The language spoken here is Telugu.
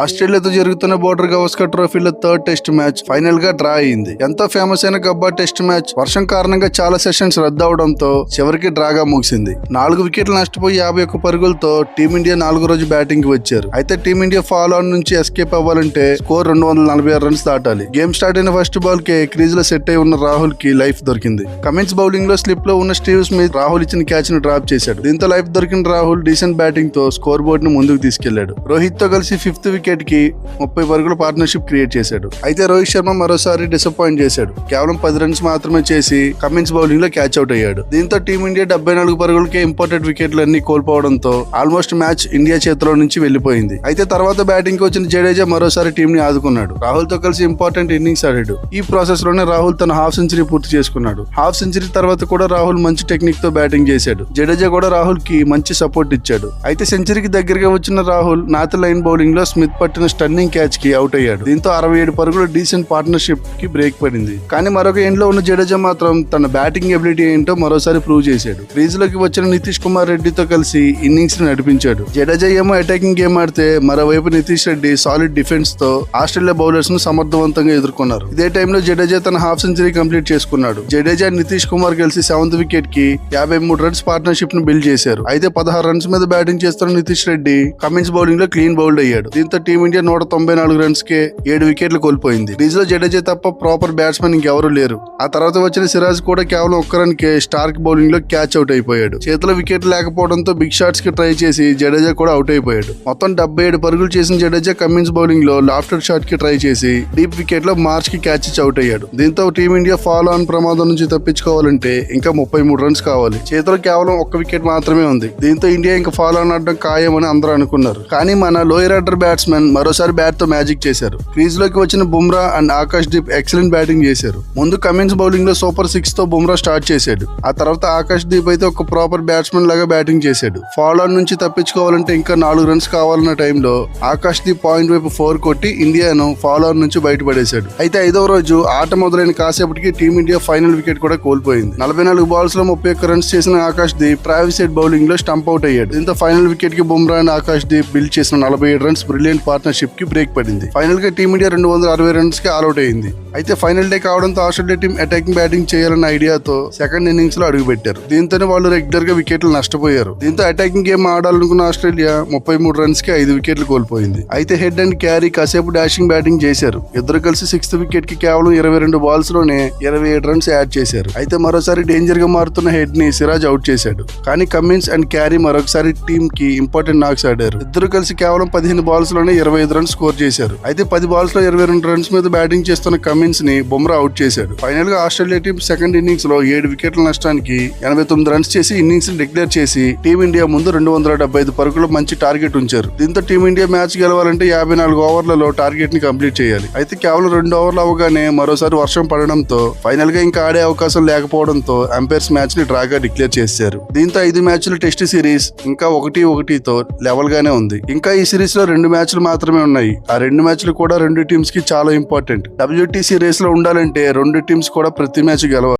ఆస్ట్రేలియాతో జరుగుతున్న బోర్డర్ గవస్కర్ ట్రోఫీలో థర్డ్ టెస్ట్ మ్యాచ్ ఫైనల్గా డ్రా అయింది. ఎంతో ఫేమస్ అయిన గబ్బా టెస్ట్ మ్యాచ్ వర్షం కారణంగా చాలా సెషన్స్ రద్దవడంతో చివరికి డ్రాగా ముగిసింది. నాలుగు వికెట్లు నష్టపోయి యాభై ఒక్క పరుగులతో టీమిండియా నాలుగో రోజు బ్యాటింగ్కి వచ్చారు. అయితే టీమిండియా ఫాలో ఆన్ నుంచి ఎస్కేప్ అవ్వాలంటే స్కోర్ రెండు వందల నలభై ఆరు రన్స్ దాటాలి. గేమ్ స్టార్ట్ అయిన ఫస్ట్ బాల్ కే క్రీజ్లో సెట్ అయి ఉన్న రాహుల్కి లైఫ్ దొరికింది. కమిన్స్ బౌలింగ్లో స్లిప్లో ఉన్న స్టీవ్ స్మిత్ రాహుల్ ఇచ్చిన క్యాచ్ను డ్రాప్ చేశాడు. దీంతో లైఫ్ దొరికిన రాహుల్ డీసెంట్ బ్యాటింగ్తో స్కోర్ బోర్డ్ను ముందుకు తీసుకెళ్ళాడు. రోహిత్తో కలిసి ఫిఫ్త్ వికెట్ కి ముప్పై పరుగుల పార్ట్నర్షిప్ క్రియేట్ చేశాడు. అయితే రోహిత్ శర్మ మరోసారి డిసప్పాయింట్ చేశాడు. కేవలం పది రన్స్ మాత్రమే చేసి కమిన్స్ బౌలింగ్లో క్యాచ్ అవుట్ అయ్యాడు. దీంతో టీమిండియా డెబ్బై నాలుగు పరుగులకే ఇంపార్టెంట్ వికెట్లు అన్ని కోల్పోవడంతో ఆల్మోస్ట్ మ్యాచ్ ఇండియా చేతిలో నుంచి వెళ్ళిపోయింది అయితే తర్వాత బ్యాటింగ్కి వచ్చిన జడేజా మరోసారి టీం ని ఆదుకున్నాడు. రాహుల్తో కలిసి ఇంపార్టెంట్ ఇన్నింగ్స్ ఆడాడు. ఈ ప్రాసెస్లోనే రాహుల్ తన హాఫ్ సెంచరీ పూర్తి చేసుకున్నాడు. హాఫ్ సెంచరీ తర్వాత కూడా రాహుల్ మంచి టెక్నిక్తో బ్యాటింగ్ చేశాడు. జడేజా కూడా రాహుల్కి మంచి సపోర్ట్ ఇచ్చాడు. అయితే సెంచరీకి దగ్గరగా వచ్చిన రాహుల్ నార్త్ లైన్ బౌలింగ్లో స్మిత్ పట్టిన స్టన్నింగ్ క్యాచ్కి అవుట్ అయ్యాడు. దీంతో అరవై ఏడు పరుగులు డీసెంట్ పార్ట్నర్షిప్కి బ్రేక్ పడింది. కానీ మరొక ఎండ్లో ఉన్న జడేజా మాత్రం తన బ్యాటింగ్ ఎబిలిటీ ఏంటో మరోసారి ప్రూవ్ చేశాడు. క్రీజ్లోకి వచ్చిన నితీష్ కుమార్ రెడ్డితో కలిసి ఇన్నింగ్స్ని నడిపించాడు. జడేజా ఏమో అటాకింగ్ గేమ్ ఆడితే మరోవైపు నితీష్ రెడ్డి సాలిడ్ డిఫెన్స్తో ఆస్ట్రేలియా బౌలర్స్ను సమర్థవంతంగా ఎదుర్కొన్నారు. ఇదే టైంలో జడేజా తన హాఫ్ సెంచరీ కంప్లీట్ చేసుకున్నాడు. జడేజా నితీష్ కుమార్ కలిసి సెవెంత్ వికెట్కి యాభై మూడు రన్స్ పార్ట్నర్షిప్ను బిల్డ్ చేశారు. అయితే పదహారు రన్స్ మీద బ్యాటింగ్ చేస్తున్న నితీష్ రెడ్డి కమిన్స్ బౌలింగ్లో క్లీన్ బౌల్డ్ అయ్యాడు. దీంతో టీమిండియా నూట తొంభై నాలుగు రన్స్ కే ఏడు వికెట్లు కోల్పోయింది. క్రీజ్లో జడేజా తప్ప ప్రాపర్ బ్యాట్స్మెన్ ఇంకెవరూ లేరు. ఆ తర్వాత వచ్చిన సిరాజ్ కూడా కేవలం ఒక్క రన్ కే స్టార్క్ బౌలింగ్లో క్యాచ్ అవుట్ అయిపోయాడు. చేతిలో వికెట్ లేకపోవడంతో బిగ్ షాట్స్కి ట్రై చేసి జడేజా కూడా అవుట్ అయిపోయాడు. మొత్తం డెబ్బై ఏడు పరుగులు చేసిన జడేజా కమిన్స్ బౌలింగ్లో లాఫ్టర్ షాట్కి ట్రై చేసి డీప్ వికెట్లో మార్చ్కి క్యాచ్ ఇచ్చి అవుట్ అయ్యాడు. దీంతో టీమిండియా ఫాలో ఆన్ ప్రమాదం నుంచి తప్పించుకోవాలంటే ఇంకా ముప్పై మూడు రన్స్ కావాలి. చేతిలో కేవలం ఒక్క వికెట్ మాత్రమే ఉంది. దీంతో ఇండియా ఇంకా ఫాలో ఆన్ ఆడడం ఖాయమని అందరూ అనుకున్నారు. కానీ మన లోయర్ ఆర్డర్ బ్యాట్స్మెన్ మరోసారి బ్యాట్తో మ్యాజిక్ చేశారు. క్రీజ్లోకి వచ్చిన Bumrah and Akash Deep excellent batting చేశారు. ముందు కమిన్స్ బౌలింగ్లో సూపర్ సిక్స్తో బుమ్రా స్టార్ట్ చేశాడు. ఆ తర్వాత ఆకాష్ దీప్ అయితే ఒక ప్రాపర్ బ్యాట్స్మెన్ లాగా బ్యాటింగ్ చేశాడు. ఫాలో నుంచి తప్పించుకోవాలంటే ఇంకా నాలుగు రన్స్ కావాలన్న టైంలో ఆకాష్ దీప్ పాయింట్ వైపు ఫోర్ కొట్టి ఇండియాను ఫాలో నుంచి బయటపడేశాడు. అయితే ఐదవ రోజు ఆట మొదలైన కాసేపటికి టీమిండియా ఫైనల్ వికెట్ కూడా కోల్పోయింది. నలభై నాలుగు బాల్స్లో ముప్పై ఒక్క రన్స్ చేసిన ఆకాష్ దీప్ ట్రావిస్ బౌలింగ్లో స్టంప్ అవుట్ అయ్యాడు. దీంతో ఫైనల్ వికెట్కి బుమ్రా అండ్ ఆకాష్ దీప్ బిల్డ్ చేసిన నలభై ఏడు రన్స్ బ్రిలియంట్ పార్ట్నర్షిప్కి బ్రేక్ పడింది. ఫైనల్గా టీమిండియా రెండు వందల అరవై రన్స్కి ఆల్అౌట్ అయింది. అయితే ఫైనల్ డే కావడంతో ఆస్ట్రేలియా టీం అటాకింగ్ బ్యాటింగ్ చేయాలన్న ఐడియాతో సెకండ్ ఇన్నింగ్స్లో అడుగుపెట్టారు. దీంతోనే వాళ్ళు రెగ్యులర్గా వికెట్లు నష్టపోయారు. దీంతో అటాకింగ్ గేమ్ ఆడాలనుకున్న ఆస్ట్రేలియా ముప్పై మూడు రన్స్కి ఐదు వికెట్లు కోల్పోయింది. అయితే హెడ్ అండ్ క్యారీ కాసేపు డాషింగ్ బ్యాటింగ్ చేశారు. ఇద్దరు కలిసి సిక్స్త్ వికెట్కి కేవలం ఇరవై రెండు బాల్స్లోనే ఇరవై ఏడు రన్స్ యాడ్ చేశారు. అయితే మరోసారి డేంజర్గా మారుతున్న హెడ్ని సిరాజ్ అవుట్ చేశాడు. కానీ కమిన్స్ అండ్ క్యారీ మరొకసారి టీమ్కి ఇంపార్టెంట్ నాక్స్ ఆడారు. ఇద్దరు కలిసి కేవలం పదిహేను బాల్స్లో లోనే ఇరవై ఐదు రన్స్ స్కోర్ చేశారు. అయితే పది బాల్స్లో ఇరవై రెండు రన్స్ మీద బ్యాటింగ్ చేస్తున్న కమిన్స్ని బుమ్రా అవుట్ చేశాడు. ఫైనల్గా ఆస్ట్రేలియా టీం సెకండ్ ఇన్నింగ్స్లో ఏడు వికెట్ల నష్టానికి ఎనభై తొమ్మిది రన్స్ చేసి ఇన్నింగ్స్ డిక్లేర్ చేసి టీమిండియా ముందు రెండు వందల డెబ్బై ఐదు పరుగులు మంచి టార్గెట్ ఉంచారు. దీంతో టీమిండియా మ్యాచ్ గెలవాలంటే యాభై నాలుగు ఓవర్లలో టార్గెట్ని కంప్లీట్ చేయాలి. అయితే కేవలం రెండు ఓవర్లు అవగానే మరోసారి వర్షం పడడంతో ఫైనల్గా ఇంకా ఆడే అవకాశం లేకపోవడంతో అంపైర్స్ మ్యాచ్ని డ్రాగా డిక్లేర్ చేశారు. దీంతో ఐదు మ్యాచ్ల టెస్ట్ సిరీస్ ఇంకా ఒకటి ఒకటితో లెవెల్ గానే ఉంది. ఇంకా ఈ సిరీస్లో రెండు మ్యాచ్లు మాత్రమే ఉన్నాయి. ఆ రెండు మ్యాచ్లు కూడా రెండు టీమ్స్కి చాలా ఇంపార్టెంట్ డబ్ల్యూటీసీ రేస్లో ఉండాలంటే రెండు టీమ్స్ కూడా ప్రతి మ్యాచ్ గెలవాలి.